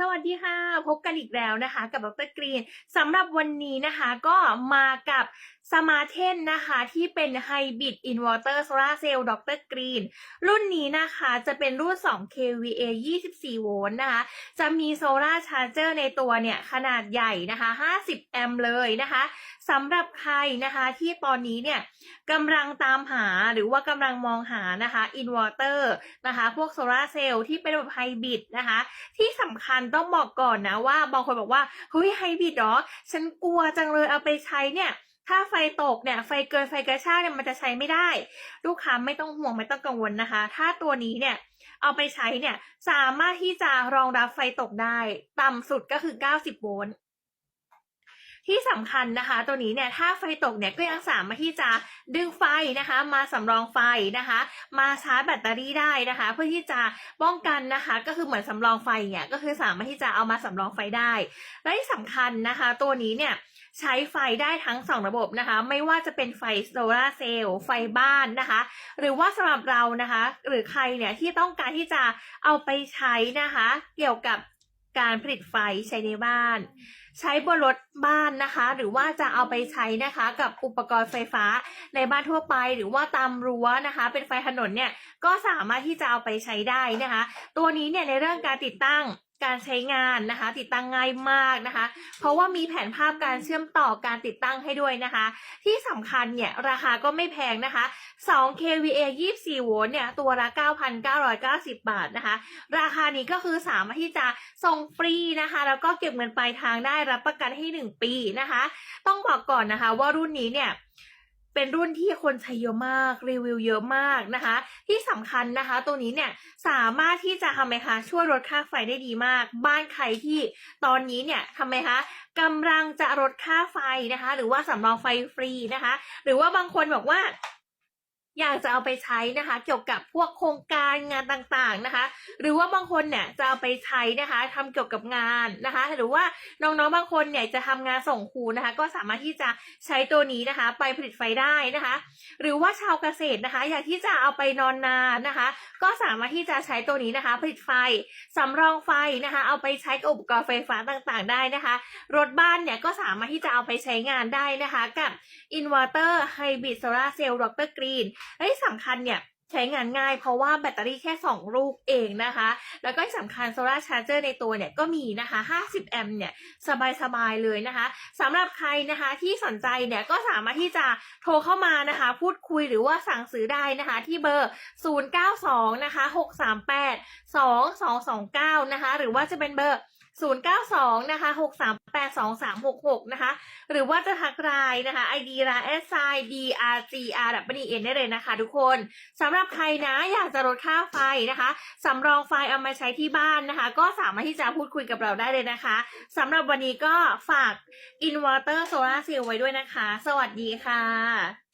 สวัสดีค่ะ พบกันอีกแล้วนะคะ กับดรกรีนสำหรับวันนี้นะคะก็มากับสมาเทนนะคะ ที่เป็นไฮบริดอินเวอร์เตอร์โซลาเซลล์ดรกรีนรุ่นนี้นะคะจะเป็นรุ่น 2 kVA 24 โวลต์นะคะ จะมีโซลาร์ชาร์เจอร์ในตัวเนี่ย ขนาดใหญ่นะคะ 50 แอมป์เลยนะคะ สำหรับใครนะคะที่ตอนนี้เนี่ยกำลังตามหาหรือว่ากำลังมองหานะคะอินเวอร์เตอร์นะคะ พวกโซลาเซลล์ที่เป็นแบบไฮบริดนะคะ ที่สำคัญต้องบอกก่อนนะว่าบางคนบอกว่าเฮ้ยไฮบริดเหรอ ฉันกลัวจังเลยเอาไปใช้เนี่ยถ้าไฟตกเนี่ยไฟเกินไฟกระชากเนี่ยมันจะใช้ไม่ได้ ลูกค้าไม่ต้องห่วงไม่ต้องกังวลนะคะ ถ้าตัวนี้เนี่ยเอาไปใช้เนี่ยสามารถที่จะรองรับไฟตกได้ ต่ำสุดก็คือ 90 โวลต์ ที่สำคัญนะคะ ตัวนี้เนี่ยถ้าไฟตกเนี่ยก็ยังสามารถที่จะดึงไฟนะคะ มาสำรองไฟนะคะ มาชาร์จแบตเตอรี่ได้นะคะ เพื่อที่จะป้องกันนะคะ ก็คือเหมือนสำรองไฟเนี่ยก็คือสามารถที่จะเอามาสำรองไฟได้ และที่สำคัญนะคะ ตัวนี้เนี่ยใช้ไฟได้ทั้ง 2 ระบบนะคะ ไม่ว่าจะเป็นไฟโซลาเซลล์ไฟบ้านนะคะ หรือว่าสำหรับเรานะคะ หรือใครเนี่ยที่ต้องการที่จะเอาไปใช้นะคะ เกี่ยวกับ การผลิตไฟใช้ในบ้าน ใช้บนรถบ้านนะคะ หรือว่าจะเอาไปใช้นะคะ กับอุปกรณ์ไฟฟ้าในบ้านทั่วไป หรือว่าตามรั้วนะคะ เป็นไฟถนนเนี่ยก็สามารถที่จะเอาไปใช้ได้นะคะ ตัวนี้เนี่ยในเรื่องการติดตั้ง การใช้งานนะคะ ติดตั้งง่ายมากนะคะ เพราะว่ามีแผนภาพการเชื่อมต่อการติดตั้งให้ด้วยนะคะ ที่สำคัญเนี่ยราคาก็ไม่แพงนะคะ2 kVA 24 โวลต์เนี่ย ตัวละ 9,990 บาทนะคะ ราคานี้ก็คือสามารถที่จะส่งฟรีนะคะ แล้วก็เก็บเงินปลายทางได้รับประกันให้ 1 ปีนะคะ ต้องบอกก่อนนะคะว่ารุ่นนี้เนี่ย เป็นรุ่นที่คนใช้เยอะมากรีวิวเยอะมากนะคะ ที่สำคัญนะคะ ตัวนี้เนี่ยสามารถที่จะทำไมคะช่วยลดค่าไฟได้ดีมาก บ้านใครที่ตอนนี้เนี่ยทำไมคะกำลังจะลดค่าไฟนะคะ หรือว่าสำรองไฟฟรีนะคะ หรือว่าบางคนบอกว่า อยากจะเอาไปใช้นะคะ เกี่ยวกับพวกโครงการงานต่างๆนะคะ หรือว่าบางคนเนี่ยจะเอาไปใช้นะคะทำเกี่ยวกับงานนะคะ หรือว่าน้องๆบางคนเนี่ยจะทำงานส่งครูนะคะ ก็สามารถที่จะใช้ตัวนี้นะคะ ไปผลิตไฟได้นะคะ หรือว่าชาวเกษตรนะคะ อยากที่จะเอาไปนอนนานะคะ ก็สามารถที่จะใช้ตัวนี้นะคะ ผลิตไฟสำรองไฟนะคะ เอาไปใช้กับอุปกรณ์ไฟฟ้าต่างๆ ได้นะคะ รถบ้านเนี่ยก็สามารถที่จะเอาไปใช้งานได้นะคะ กับอินเวอร์เตอร์ไฮบริดโซลาเซลล์ดรกรีนและที่สำคัญเนี่ยใช้งานง่ายเพราะว่าแบตเตอรี่แค่ 2 ลูกเองนะคะ แล้วก็ที่สำคัญโซลาร์ชาร์เจอร์ในตัวเนี่ยก็มีนะคะ 50 แอมป์เนี่ยสบายๆเลยนะคะสำหรับใครนะคะที่สนใจเนี่ยก็สามารถที่จะโทรเข้ามานะคะ พูดคุยหรือว่าสั่งซื้อได้นะคะ ที่เบอร์ 092 นะคะ 638 2229 นะคะ หรือว่าจะเป็นเบอร์ 092 นะคะ 6382366 นะคะ หรือว่าจะทักไลน์นะคะ ID ราย s i d r g r w n ได้เลยนะคะทุกคนสำหรับใครนะอยากจะลดค่าไฟนะคะสำรองไฟเอามาใช้ที่บ้านนะคะ ก็สามารถที่จะพูดคุยกับเราได้เลยนะคะสำหรับวันนี้ก็ฝากอินเวอร์เตอร์โซลาร์เซลไว้ด้วยนะคะ สวัสดีค่ะ